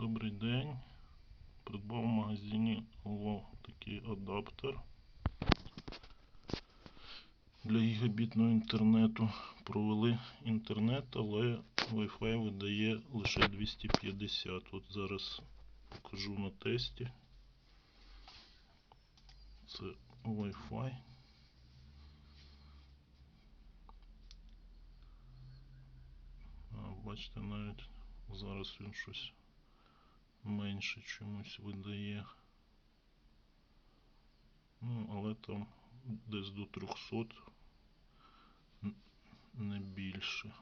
Добрий день. Придбав в магазині Ло такий адаптер для гігабітного інтернету. Провели інтернет, але Wi-Fi видає лише 250. От зараз покажу на тесті. Це Wi-Fi. Бачите, навіть зараз він щось менше чомусь видає. Ну, але там десь до 300 не більше.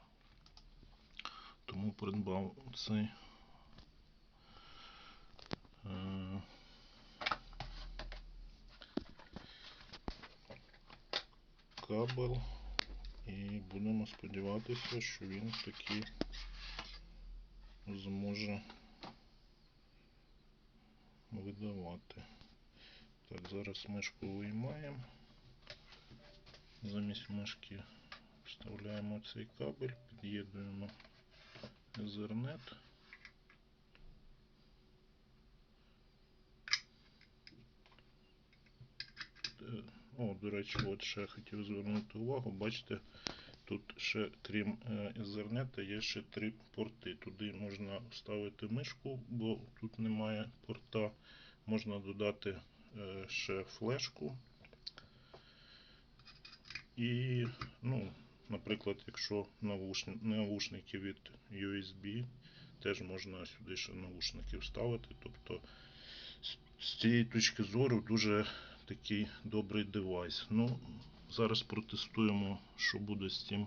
Тому придбав цей е, кабел і будемо сподіватися, що він таки зможе видавати. Так, зараз мишку виймаємо. Замість мишки вставляємо цей кабель, під'єднуємо Ethernet. Е, О, до речі, от ще хотів звернути увагу, бачите, тут ще крім е, Ethernet є ще три порти. Туди можна вставити мишку, бо тут немає порта. Можна додати е, ще флешку. І, ну, наприклад, якщо навушни, навушники від USB, теж можна сюди ще навушники вставити. Тобто, з цієї точки зору дуже такий добрий девайс. Ну, зараз протестуємо, що буде з цим.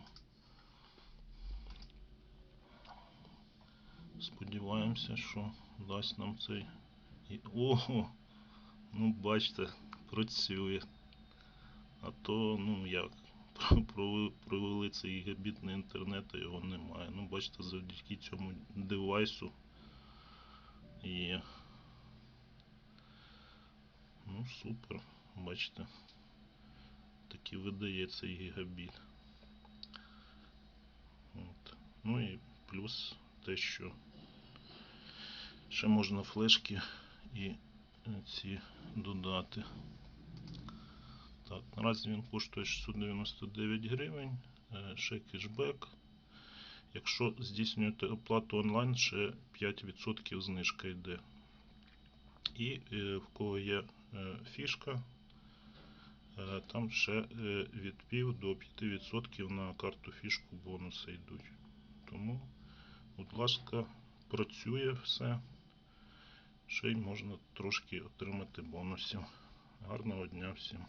Сподіваємося, що дасть нам цей. Ого! Ну, бачите, працює. А то, ну як, провели цей гігабітний інтернет, а його немає. Ну, бачите, завдяки цьому девайсу є. Ну, супер, бачите. Таки видає цей гігабіт. От. Ну і плюс те, що ще можна флешки і е, ці додати. Так, наразі він коштує 699 гривень, е, ще кешбек. Якщо здійснюєте оплату онлайн, ще 5% знижка йде. І е, в кого є фішка, там ще е, від пів до 5% на карту фішку бонуси йдуть. Тому, будь ласка, працює все. Ще й можна трошки отримати бонусів. Гарного дня всім!